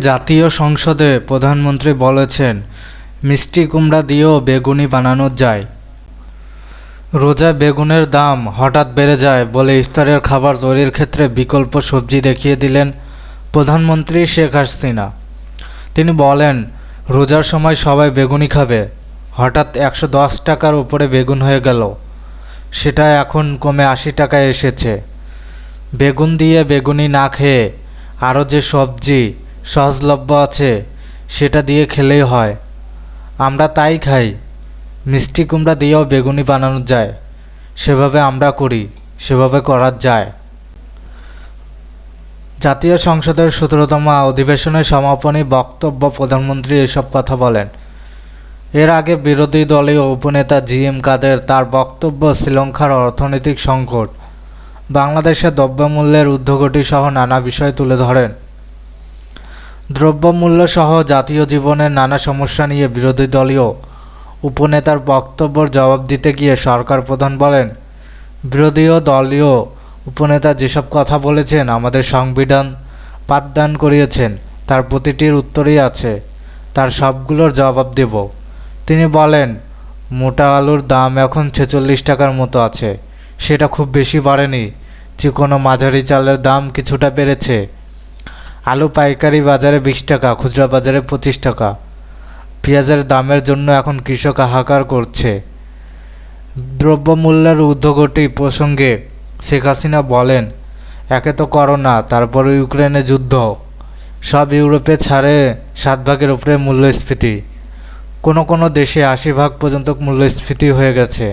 জাতীয় সংসদে প্রধানমন্ত্রী বলেছেন, মিষ্টি কুমড়া দিয়েও বেগুনি বানানো যায়। রোজা বেগুনের দাম হঠাৎ বেড়ে যায় বলে ইফতারের খাবার তৈরির ক্ষেত্রে বিকল্প সবজি দেখিয়ে দিলেন প্রধানমন্ত্রী শেখ হাসিনা। তিনি বলেন, রোজার সময় সবাই বেগুনি খাবে। হঠাৎ একশো দশ টাকার উপরে বেগুন হয়ে গেল। সেটা এখন কমে আশি টাকায় এসেছে। বেগুন দিয়ে বেগুনি না খেয়ে আরও যে সবজি সহজলভ্য আছে, সেটা দিয়ে খেলেই হয়। আমরা তাই খাই। মিষ্টি কুমড়া দিয়েও বেগুনি বানানো যায়। সেভাবে আমরা করি, সেভাবে করা যায়। জাতীয় সংসদের সতেরোতম অধিবেশনের সমাপনী বক্তব্য প্রধানমন্ত্রী এসব কথা বলেন। এর আগে বিরোধী দলীয় উপনেতা জি এম কাদের তার বক্তব্য শ্রীলঙ্কার অর্থনৈতিক সংকট, বাংলাদেশের দ্রব্যমূল্যের ঊর্ধ্বগতি সহ নানা বিষয় তুলে ধরেন। দ্রব্যমূল্য সহ জাতীয় জীবনের নানা সমস্যা নিয়ে বিরোধী দলীয় উপনেতার বক্তব্যের জবাব দিতে গিয়ে সরকার প্রধান বলেন, বিরোধী দলীয় উপনেতা যেসব কথা বলেছেন, আমাদের সংবিধান পাঠদান করিয়েছেন, তার প্রতিটির উত্তরই আছে, তার সবগুলোর জবাব দেব। তিনি বলেন, মোটা আলুর দাম এখন ছেচল্লিশ টাকার মতো আছে, সেটা খুব বেশি বাড়েনি চিকনো মাঝারি চালের দাম কিছুটা বেড়েছে। আলু পাইকারি বাজারে বিশ টাকা, খুচরা বাজারে পঁচিশ টাকা। পেঁয়াজের দামের জন্য এখন কৃষক হাহাকার করছে। দ্রব্যমূল্যের ঊর্ধ্বগতি প্রসঙ্গে শেখ হাসিনা বলেন, একে তো করোনা তারপর ইউক্রেনে যুদ্ধ। সব ইউরোপে ছাড়ে সাত ভাগের উপরে মূল্যস্ফীতি। কোনো কোনো দেশে আশি ভাগ পর্যন্ত মূল্যস্ফীতি হয়ে গেছে।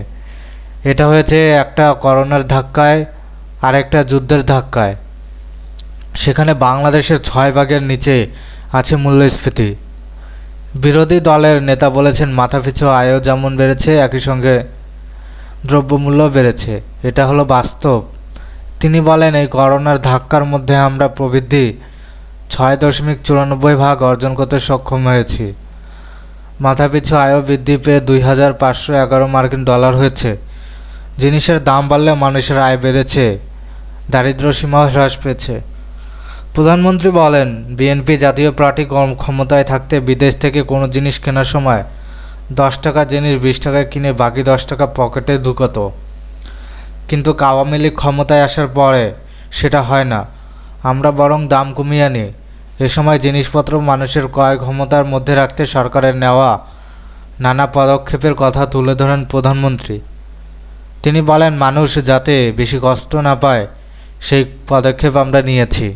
এটা হয়েছে একটা করোনার ধাক্কায় আর একটা যুদ্ধের ধাক্কায়। সেখানে বাংলাদেশের ছয় ভাগের নিচে আছে মূল্যস্ফীতি। বিরোধী দলের নেতা বলেছেন, মাথাপিছু আয়ও যেমন বেড়েছে, একই সঙ্গে দ্রব্যমূল্য বেড়েছে। এটা হলো বাস্তব। তিনি বলেন, এই করোনার ধাক্কার মধ্যে আমরা প্রবৃদ্ধি ছয় দশমিক চুরানব্বই ভাগ অর্জন করতে সক্ষম হয়েছি। মাথাপিছু আয়ও বৃদ্ধি পেয়ে দুই হাজার পাঁচশো এগারো মার্কিন ডলার হয়েছে। জিনিসের দাম বাড়লে মানুষের আয় বেড়েছে। দারিদ্র সীমা হ্রাস পেয়েছে। প্রধানমন্ত্রী বলেন, বিএনপি জাতীয় পার্টি কম- ক্ষমতায় থাকতে বিদেশ থেকে কোনো জিনিস কেনার সময় দশ টাকা জিনিস বিশ টাকায় কিনে বাকি দশ টাকা পকেটে ঢুকতো। কিন্তু আওয়ামী লীগ ক্ষমতায় আসার পরে সেটা হয় না। আমরা বরং দাম কমিয়ে আনি। এ সময় জিনিসপত্র মানুষের ক্রয় ক্ষমতার মধ্যে রাখতে সরকারের নেওয়া নানা পদক্ষেপের কথা তুলে ধরেন প্রধানমন্ত্রী। তিনি বলেন, মানুষ যাতে বেশি কষ্ট না পায়, সেই পদক্ষেপ আমরা নিয়েছি।